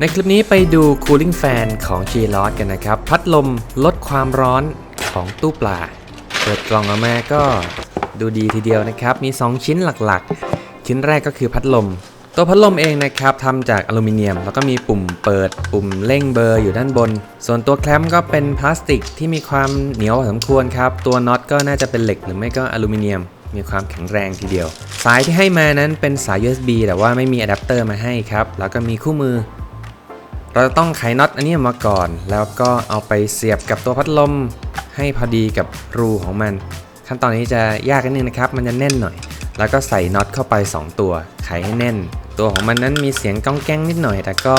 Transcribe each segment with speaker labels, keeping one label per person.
Speaker 1: ในคลิปนี้ไปดู cooling fan ของ g l o s กันนะครับ พัดลมลดความร้อนของตู้ปลา เปิดกล่องออกมาก็ดูดีทีเดียวนะครับ มี 2 ชิ้นหลักๆ ชิ้นแรกก็คือพัดลม ตัวพัดลมเองนะครับทำจากอลูมิเนียม แล้วก็มีปุ่มเปิดปุ่มเร่งเบอร์อยู่ด้านบน ส่วนตัวแคลมก็เป็นพลาสติกที่มีความเหนียวพอสมควรครับ ตัวน็อตก็น่าจะเป็นเหล็กหรือไม่ก็อลูมิเนียมมีความแข็งแรงทีเดียว สายที่ให้มานั้นเป็นสาย USB แต่ว่าไม่มีอะแดปเตอร์มาให้ครับ แล้วก็มีคู่มือ เราจะต้องไขน็อตอันนี้มาก่อน แล้วก็เอาไปเสียบกับตัวพัดลมให้พอดีกับรูของมัน ขั้นตอนนี้จะยากนิดนึงนะครับ มันจะแน่นหน่อย แล้วก็ใส่น็อตเข้าไป 2 ตัว ไขให้แน่น ตัวของมันนั้นมีเสียงก้องแก้งนิดหน่อย แต่ก็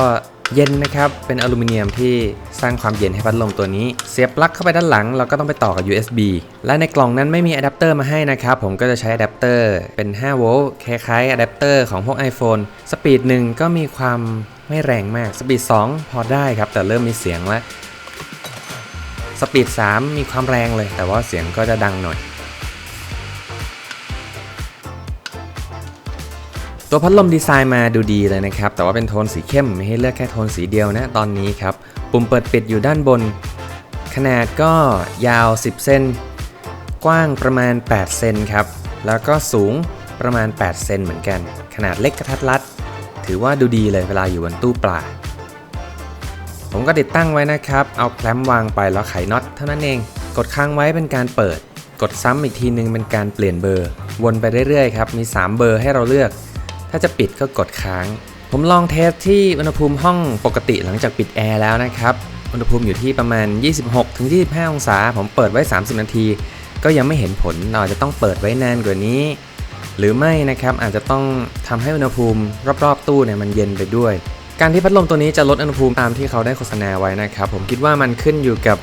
Speaker 1: เย็นนะครับ เป็นอลูมิเนียมที่สร้างความเย็นให้พัดลมตัวนี้ เสียบปลั๊กเข้าไปด้านหลัง เราก็ต้องไปต่อกับ USB และในกล่องนั้นไม่มีอะแดปเตอร์มาให้นะครับ ผมก็จะใช้อะแดปเตอร์เป็น5โวลต์คล้ายๆอะแดปเตอร์ของพวก iPhone สปีดหนึ่งก็มีความ ไม่แรงมาก สปีด 2 พอได้ครับ แต่เริ่มมีเสียงแล้ว สปีด 3 มีความแรงเลย แต่ว่าเสียงก็จะดังหน่อย ตัวพัดลมดีไซน์มาดูดีเลยนะครับ แต่ว่าเป็นโทนสีเข้มไม่ให้เลือกแค่โทนสีเดียวนะตอนนี้ครับ ปุ่มเปิดปิดอยู่ด้านบน ขนาดก็ยาว 10 เซน กว้างประมาณ 8 เซนครับ แล้วก็สูงประมาณ 8 เซนเหมือนกัน ขนาดเล็กกระทัดรัด ถือว่าดูดีเลยเวลาอยู่บนตู้ปลา ผมก็ติดตั้งไว้นะครับ เอาแคลมวางไปแล้วไขน็อตเท่านั้นเอง กดค้างไว้เป็นการเปิด กดซ้ำอีกทีนึงเป็นการเปลี่ยนเบอร์ วนไปเรื่อยๆครับ มี 3 เบอร์ให้เราเลือก ถ้าจะปิดก็กดค้าง ผมลองเทสที่อุณหภูมิห้องปกติหลังจากปิดแอร์แล้วนะครับ อุณหภูมิอยู่ที่ประมาณ 26-25 องศา ผมเปิดไว้ 30 นาที ก็ยังไม่เห็นผลเราจะต้องเปิดไว้นานกว่านี้ หรือไม่นะครับอาจจะต้องทำให้อุณหภูมิรอบๆตู้เนี่ยมันเย็นไปด้วย การที่พัดลมตัวนี้จะลดอุณหภูมิตามที่เขาได้โฆษณาไว้นะครับผมคิดว่ามันขึ้นอยู่กับ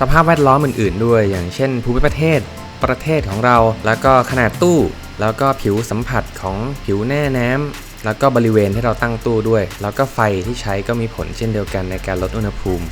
Speaker 1: สภาพแวดล้อมอื่นๆ ด้วย อย่างเช่น ภูมิประเทศ ประเทศของเรา แล้วก็ขนาดตู้ แล้วก็ผิวสัมผัสของผิวแน่น้ำแล้วก็บริเวณที่เราตั้งตู้ด้วย แล้วก็ไฟที่ใช้ก็มีผลเช่นเดียวกันในการลดอุณหภูมิ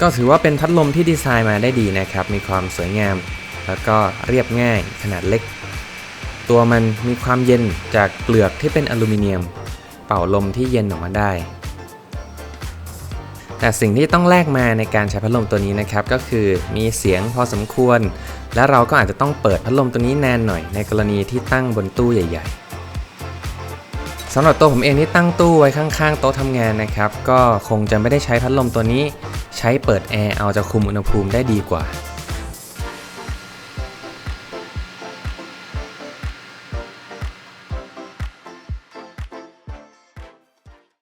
Speaker 1: ก็ถือว่าเป็นพัดลมที่ดีไซน์มาได้ดีนะครับ มีความสวยงาม แล้วก็เรียบง่ายขนาดเล็ก ตัวมันมีความเย็นจากเปลือกที่เป็นอลูมิเนียม เป่าลมที่เย็นออกมาได้ แต่สิ่งที่ต้องแลกมาในการใช้พัดลมตัวนี้นะครับ ก็คือมีเสียงพอสมควร และเราก็อาจจะต้องเปิดพัดลมตัวนี้นานหน่อยในกรณีที่ตั้งบนตู้ใหญ่ ๆสำหรับตัวผมเองที่ตั้งตู้ไว้ข้างๆ โต๊ะทำงานนะครับ ก็คงจะไม่ได้ใช้พัดลมตัวนี้ ใช้เปิดแอร์เอาจะคุมอุณหภูมิได้ดีกว่า